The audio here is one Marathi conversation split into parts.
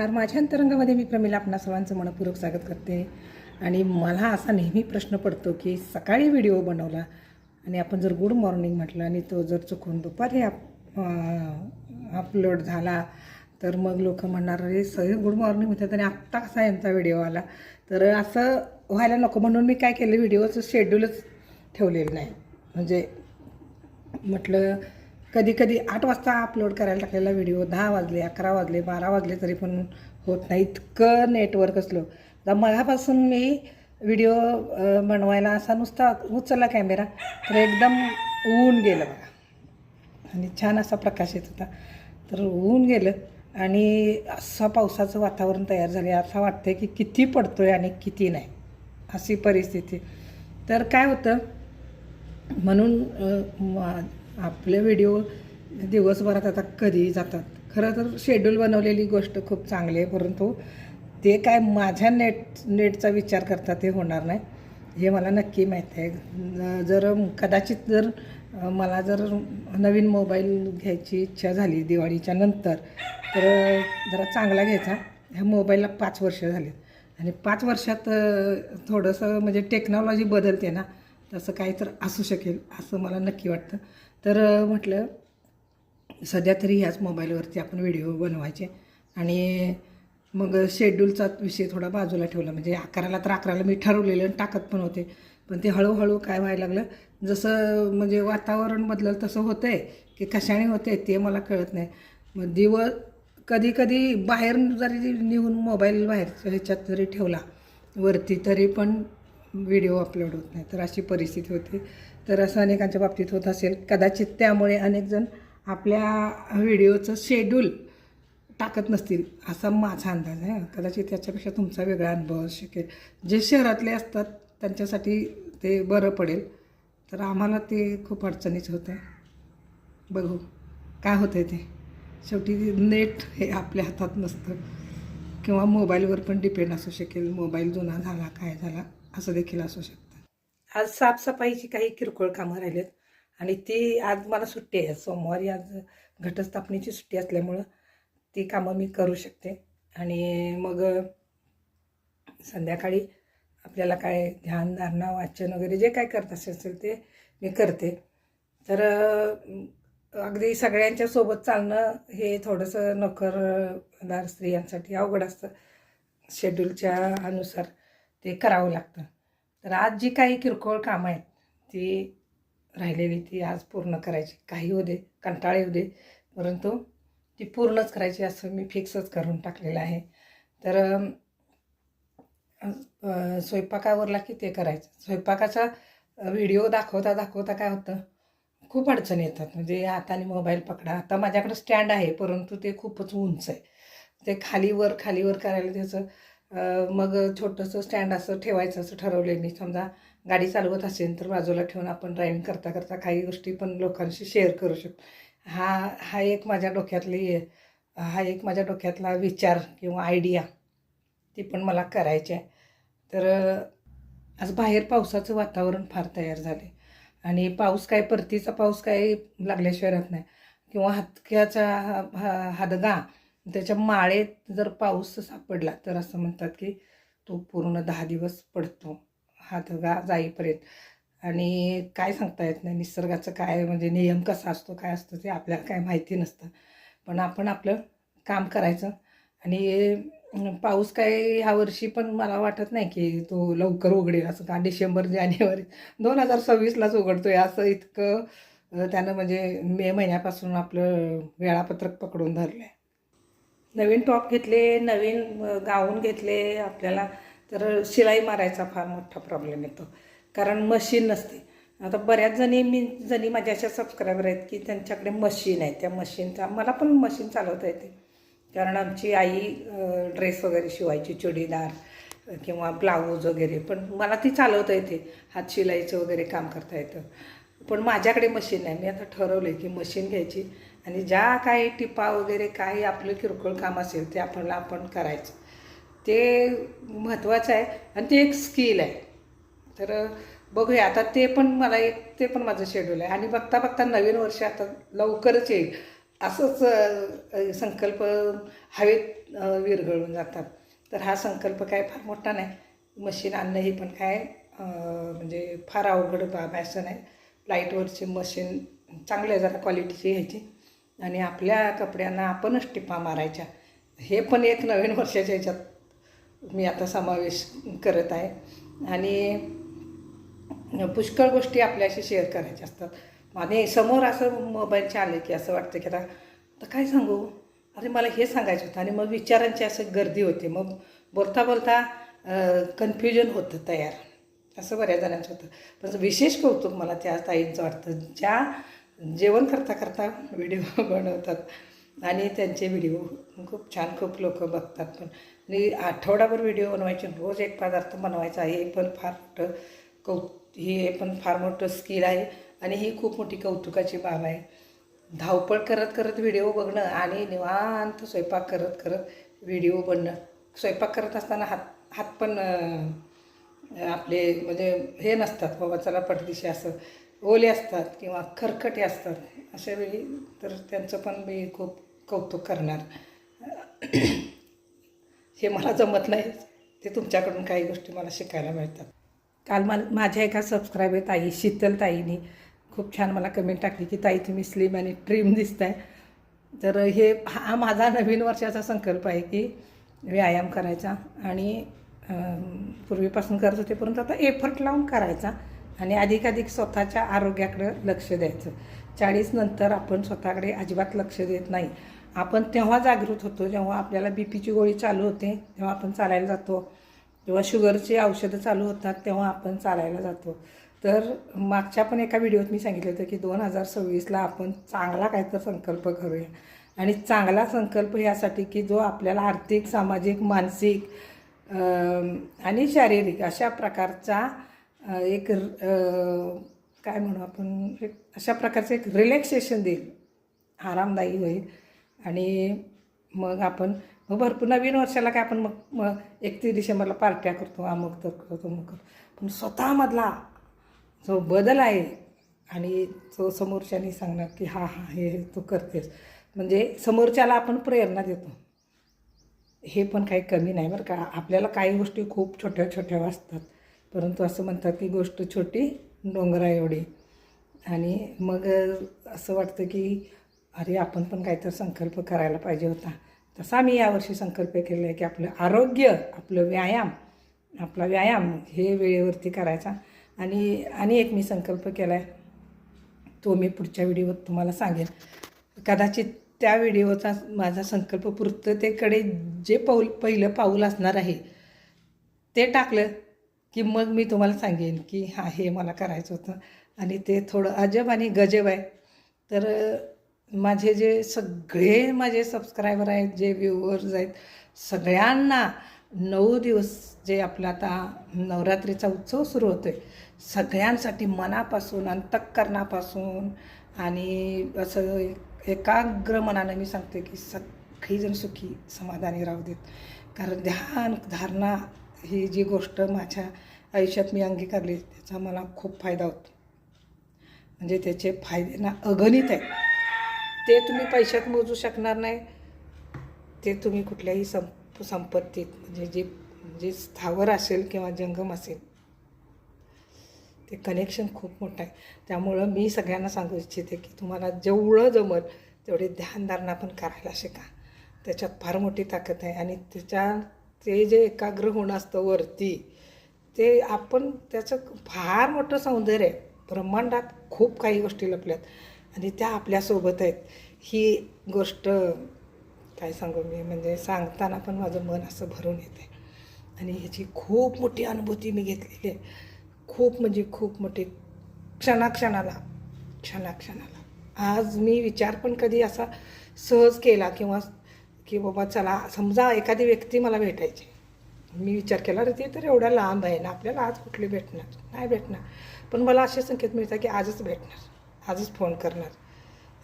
नमस्कार. माझ्या अंतरंगामध्ये मी प्रमिला आपणा सर्वांचं मनपूर्वक स्वागत करते. आणि मला असा नेहमी प्रश्न पडतो की सकाळी व्हिडिओ बनवला आणि आपण जर गुड मॉर्निंग म्हटलं आणि तो जर चुकून दुपारी आप अपलोड झाला तर मग लोक म्हणणार अरे सगळे गुड मॉर्निंग म्हणतात आणि आत्ता कसा यांचा व्हिडिओ आला? तर असं व्हायला नको. म्हणून मी काय केलं व्हिडिओचं शेड्यूलच ठेवलेलं नाही. म्हणजे म्हटलं कधी कधी आठ वाजता अपलोड करायला टाकलेला व्हिडिओ दहा वाजले अकरा वाजले बारा वाजले तरी पण होत नाही. इतकं नेटवर्क असलो. तर मगापासून मी व्हिडिओ बनवायला असा नुसता उचलला कॅमेरा तर एकदम ऊन गेलं बघा. आणि छान असा प्रकाश येत होता. तर ऊन गेलं आणि असं पावसाचं वातावरण तयार झाले. असं वाटतं की किती पडतो आहे आणि किती नाही. अशी परिस्थिती. तर काय होतं? म्हणून आपले व्हिडिओ दिवसभरात आता कधी जातात. खरं तर शेड्यूल बनवलेली गोष्ट खूप चांगली आहे परंतु ते काय माझ्या नेट नेटचा विचार करता ते होणार नाही. हे मला नक्की माहीत आहे. जर कदाचित जर मला जर नवीन मोबाईल घ्यायची इच्छा झाली दिवाळीच्या नंतर तर जरा चांगला घ्यायचा. ह्या मोबाईलला पाच वर्ष झाली आणि पाच वर्षात थोडंसं म्हणजे टेक्नॉलॉजी बदलते ना तसं काही तर असू शकेल असं मला नक्की वाटतं. तर म्हटलं सध्या तरी ह्याच मोबाईलवरती आपण व्हिडिओ बनवायचे. आणि मग शेड्यूलचा विषय थोडा बाजूला ठेवला. म्हणजे अकराला तर अकराला मी ठरवलेलं आणि टाकत पण होते. पण ते हळूहळू काय व्हायला लागलं जसं म्हणजे वातावरण बदललं तसं होतं आहे की कशाने होते ते मला कळत नाही. मग दिवस कधी कधी बाहेर जरी निघून मोबाईल बाहेर ह्याच्यात जरी ठेवला वरती तरी पण व्हिडिओ अपलोड होत नाही. तर अशी परिस्थिती होती. तर असं अनेकांच्या बाबतीत होत असेल. कदाचित त्यामुळे अनेकजण आपल्या व्हिडिओचं शेड्यूल टाकत नसतील असा माझा अंदाज आहे. कदाचित त्याच्यापेक्षा तुमचा वेगळा अनुभव असू शकेल. जे शहरातले असतात त्यांच्यासाठी ते बरं पडेल. तर आम्हाला ते खूप अडचणीच होतं बघू काय होतं आहे ते. शेवटी नेट हे आपल्या हातात नसतं. किंवा मोबाईलवर पण डिपेंड असू शकेल. मोबाईल जुना झाला काय झाला असं देखील असू शकतं. आज साफसफाईची काही किरकोळ कामं राहिलेत. आणि ती आज मला सुट्टी आहे. सोमवारी आज घटस्थापनेची सुट्टी असल्यामुळं ती कामं मी करू शकते. आणि मग संध्याकाळी आपल्याला काय ध्यान धारणा वाचन वगैरे जे काय करत असेल ते मी करते. तर अगदी सगळ्यांच्या सोबत चालणं हे थोडंसं नोकरदार स्त्रियांसाठी अवघड असतं. शेड्यूलच्या अनुसार ते करावं लागतं. तर आज जी काही किरकोळ कामं आहेत ती राहिलेली ती आज पूर्ण करायची. काही होऊ दे कंटाळे होऊ दे परंतु ती पूर्णच करायची असं मी फिक्सच करून टाकलेलं आहे. तर स्वयंपाकावरला की ते करायचं? स्वयंपाकाचा व्हिडिओ दाखवता दाखवता काय होतं? खूप अडचणी येतात. म्हणजे हाताने मोबाईल पकडा. आता माझ्याकडं स्टँड आहे परंतु ते खूपच उंच आहे. ते खालीवर खालीवर करायला त्याचं मग छोटंसं स्टँड असं ठेवायचं असं ठरवलं मी समजा गाडी चालवत असेल तर बाजूला ठेवून आपण ड्रायव्हिंग करता करता काही गोष्टी पण लोकांशी शेअर करू शकतो. हा हा एक माझ्या डोक्यातली हा एक माझ्या डोक्यातला विचार किंवा आयडिया ती पण मला करायची आहे. तर आज बाहेर पावसाचं वातावरण फार तयार झाले आणि पाऊस काय परतीचा पाऊस काय लागल्याशिवाय राहत नाही. किंवा हातक्याचा हा- हा- हादगा त्याच्या माळेत जर पाऊस सापडला तर असं म्हणतात की तो पूर्ण दहा दिवस पडतो. हादगा जाईपर्यंत. आणि काय सांगता येत नाही निसर्गाचं काय म्हणजे नियम कसा असतो काय असतो ते आपल्याला काय माहिती नसतं. पण आपण आपलं काम करायचं. आणि पाऊस काय ह्या वर्षी पण मला वाटत नाही की तो लवकर उघडेल. असं का डिसेंबर जानेवारी दोन हजार सव्वीसलाच उघडतोय. असं इतकं त्यानं म्हणजे मे महिन्यापासून आपलं वेळापत्रक पकडून धरलं आहे नवीन टॉप घेतले नवीन गाऊन घेतले आपल्याला तर शिलाई मारायचा फार मोठा प्रॉब्लेम येतो. कारण मशीन नसते. आता बऱ्याच जणी मी जणी माझ्या अशा सबस्क्रायबर आहेत की त्यांच्याकडे मशीन आहे. त्या मशीनचा मला पण मशीन चालवता येते. कारण आमची आई ड्रेस वगैरे शिवायची चुडीदार किंवा ब्लाऊज वगैरे पण मला ती चालवता येते. हात शिलाईचं वगैरे काम करता येतं. पण माझ्याकडे मशीन नाही. मी आता ठरवलं आहे की मशीन घ्यायची. आणि ज्या काही टिपा वगैरे काही आपलं किरकोळ काम असेल ते आपल्याला आपण करायचं. ते महत्त्वाचं आहे आणि ते एक स्किल आहे. तर बघूया आता ते पण मला एक ते पण माझं शेड्यूल आहे. आणि बघता बघता नवीन वर्ष आता लवकरच येईल. असंच संकल्प हवेत विरघळून जातात. तर हा संकल्प काय फार मोठा नाही. मशीन आणणं ही पण काय म्हणजे फार अवघड बाब आहे असं नाही. लाईटवरची मशीन चांगली आहे जरा क्वालिटीची घ्यायची. आणि आपल्या कपड्यांना आपणच टिपा मारायच्या. हे पण एक नवीन वर्षाच्या ह्याच्यात मी आता समावेश करत आहे. आणि पुष्कळ गोष्टी आपल्याशी शेअर करायच्या असतात. आणि समोर असं मोबाईलचे आले की असं वाटतं की आता तर काय सांगू? अरे मला हे सांगायचं होतं आणि मग विचारांची असं गर्दी होते. मग बोलता बोलता कन्फ्युजन होतं तयार. असं बऱ्याच जणांचं होतं. पण विशेष कौतुक मला त्या ताईंचं वाटतं. ज्या जेवण करता करता व्हिडिओ बनवतात आणि त्यांचे व्हिडिओ खूप छान खूप लोक बघतात पण. आणि आठवडाभर व्हिडिओ बनवायचे रोज एक पदार्थ बनवायचा हे पण फार मोठं कौ हे पण फार मोठं स्किल आहे आणि ही खूप मोठी कौतुकाची बाब आहे. धावपळ करत करत व्हिडिओ बघणं आणि निवांत स्वयंपाक करत करत व्हिडिओ बनणं. स्वयंपाक करत असताना हात हात पण आपले म्हणजे हे नसतात बाबा चला पटदिशी असं. ओले असतात किंवा खरखटे असतात अशा वेळी तर त्यांचं पण मी खूप कौतुक करणार. हे मला जमत नाही ते तुमच्याकडून काही गोष्टी मला शिकायला मिळतात. काल मला माझ्या एका सबस्क्रायबर ताई शीतल ताईनी खूप छान मला कमेंट टाकली की ताई तुम्ही स्लिम आणि ट्रिम आहे तर हे हा माझा नवीन वर्षाचा संकल्प आहे की व्यायाम करायचा आणि पूर्वीपासून करत होते परंतु आता एफर्ट लावून करायचा. आणि अधिकाधिक स्वतःच्या आरोग्याकडं लक्ष द्यायचं. चाळीस नंतर आपण स्वतःकडे अजिबात लक्ष देत नाही. आपण तेव्हा जागृत होतो जेव्हा आपल्याला बी पीची गोळी चालू होते तेव्हा आपण चालायला जातो. जेव्हा शुगरची औषधं चालू होतात तेव्हा आपण चालायला जातो. तर मागच्या पण एका व्हिडिओत मी सांगितलं होतं की दोन हजार सव्वीसला आपण चांगला काहीतरी संकल्प करूया. आणि चांगला संकल्प यासाठी की जो आपल्याला आर्थिक सामाजिक मानसिक आणि शारीरिक अशा प्रकारचा एक काय म्हणू आपण एक अशा प्रकारचं एक रिलॅक्सेशन देईल. आरामदायी होईल. आणि मग आपण मग भरपूर नवीन वर्षाला काय आपण मग मग एकतीस डिसेंबरला पार्ट्या करतो अमुक तर करतो मग करतो. पण स्वतःमधला जो बदल आहे आणि जो समोरच्यानी सांगणार की हा हा हे तू करतेस. म्हणजे समोरच्याला आपण प्रेरणा देतो. हे पण काही कमी नाही बरं का. आपल्याला काही गोष्टी खूप छोट्या छोट्या वाचतात. परंतु असं म्हणतात की गोष्ट छोटी डोंगरा एवढी. आणि मग असं वाटतं की अरे आपण पण काहीतरी संकल्प करायला पाहिजे होता. तसा मी यावर्षी संकल्प केला आहे की आपलं आरोग्य आपलं व्यायाम आपला व्यायाम हे वेळेवरती करायचा. आणि आणि एक मी संकल्प केला आहे तो मी पुढच्या व्हिडिओत तुम्हाला सांगेन. कदाचित त्या व्हिडिओचा माझा संकल्प पूर्ततेकडे जे पाऊल पहिलं पाऊल असणार आहे ते टाकलं. की मग मी तुम्हाला सांगेन की हा हे मला करायचं होतं. आणि ते थोडं अजब आणि गजब आहे. तर माझे जे सगळे माझे सबस्क्रायबर आहेत जे व्ह्युअर्स आहेत सगळ्यांना नऊ दिवस जे आपला आता नवरात्रीचा उत्सव सुरू होतो आहे सगळ्यांसाठी मनापासून अंतःकरणापासून आणि असं एकाग्र मनानं मी सांगते की सगळीजण सुखी समाधानी राहू देत. कारण ध्यान धारणा ही जी गोष्ट माझ्या आयुष्यात मी अंगीकारली त्याचा मला खूप फायदा होतो. म्हणजे त्याचे फायदे ना अगणित आहेत. ते तुम्ही पैशात मोजू शकणार नाही. ते तुम्ही कुठल्याही संप संपत्तीत म्हणजे जे जे स्थावर असेल किंवा जंगम असेल ते कनेक्शन खूप मोठं आहे. त्यामुळं मी सगळ्यांना सांगू इच्छिते की तुम्हाला जेवढं जमल तेवढे ध्यानधारणा पण करायला शिका. त्याच्यात फार मोठी ताकद आहे. आणि त्याच्या ते जे एकाग्र होणं असतं वरती ते आपण त्याचं फार मोठं सौंदर्य आहे. ब्रह्मांडात खूप काही गोष्टी लपल्यात. आणि त्या आपल्यासोबत आहेत. ही गोष्ट काय सांगू मी म्हणजे सांगताना पण माझं मन असं भरून येते आणि ह्याची खूप मोठी अनुभूती मी घेतलेली आहे. खूप म्हणजे खूप मोठी क्षणाक्षणाला क्षणाक्षणाला. आज मी विचार पण कधी असा सहज केला किंवा की बाबा चला समजा एखादी व्यक्ती मला भेटायची. मी विचार केला अरे ते तर एवढ्या लांब आहे ना आपल्याला आज कुठली भेटणार? नाही भेटणार. पण मला असे संकेत मिळतात की आजच भेटणार आजच फोन करणार.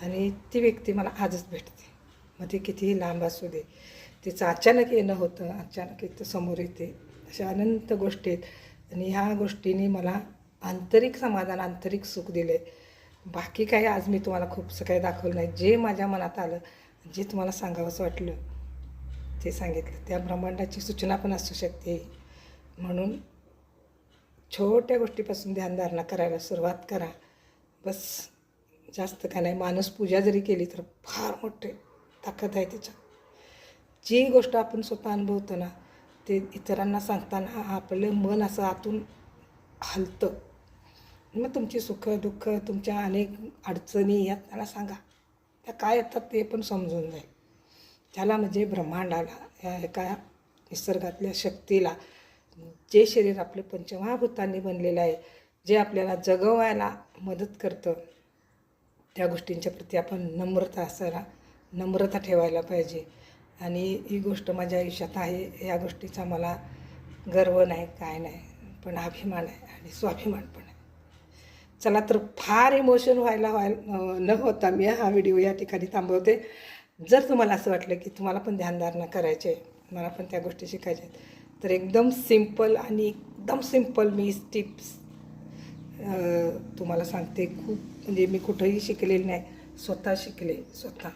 आणि ती व्यक्ती मला आजच भेटते. मग ती कितीही लांब असू दे तिचं अचानक येणं होतं अचानक इथं समोर येते अशा अनंत गोष्टी आहेत. आणि ह्या गोष्टीने मला आंतरिक समाधान आंतरिक सुख दिले बाकी काही आज मी तुम्हाला खूपसं काही दाखवलं नाही. जे माझ्या मनात आलं जे तुम्हाला सांगावंसं वाटलं ते सांगितलं. त्या ब्रह्मांडाची सूचना पण असू शकते. म्हणून छोट्या गोष्टीपासून ध्यानधारणा करायला सुरुवात करा. बस जास्त काय नाही माणूस पूजा जरी केली तर फार मोठे ताकद आहे त्याच्यात. जी गोष्ट आपण स्वतः अनुभवतो ना ते इतरांना सांगताना आपलं मन असं आतून हलतं. मग तुमची सुख दुःख तुमच्या अनेक अडचणी या त्यांना सांगा. त्या काय येतात ते पण समजून जाईल. त्याला म्हणजे ब्रह्मांडाला या एका निसर्गातल्या शक्तीला जे शरीर आपलं पंचमहाभूतांनी बनलेलं आहे जे आपल्याला जगवायला मदत करतं त्या गोष्टींच्या प्रती आपण नम्रता असायला नम्रता ठेवायला पाहिजे. आणि ही गोष्ट माझ्या आयुष्यात आहे या गोष्टीचा मला गर्व नाही काय नाही पण अभिमान आहे आणि स्वाभिमान पण आहे. चला तर फार इमोशन व्हायला व्हायला न होता मी हा व्हिडिओ या ठिकाणी थांबवते. जर तुम्हाला असं वाटलं की तुम्हाला पण ध्यानधारणा करायचे आहे मला पण त्या गोष्टी शिकायच्या आहेत तर एकदम सिंपल आणि एकदम सिंपल मी टिप्स तुम्हाला सांगते. खूप म्हणजे मी कुठंही शिकलेली नाही स्वतः शिकले स्वतः.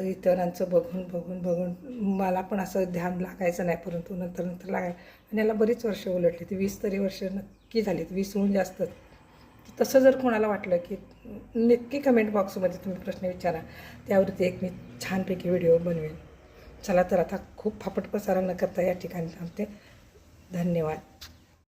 इतरांचं बघून बघून बघून मला पण असं ध्यान लागायचं नाही परंतु नंतर नंतर लागाय आणि याला बरीच वर्ष उलटली. ती वीस तरी वर्ष नक्की झालीत वीसहून जास्तच. तसं जर कोणाला वाटलं की नक्की कमेंट बॉक्समध्ये तुम्ही प्रश्न विचारा त्यावरती एक मी छानपैकी व्हिडिओ बनवेन. चला तर आता खूप फापट प्रसारण न करता या ठिकाणी थांबते. धन्यवाद.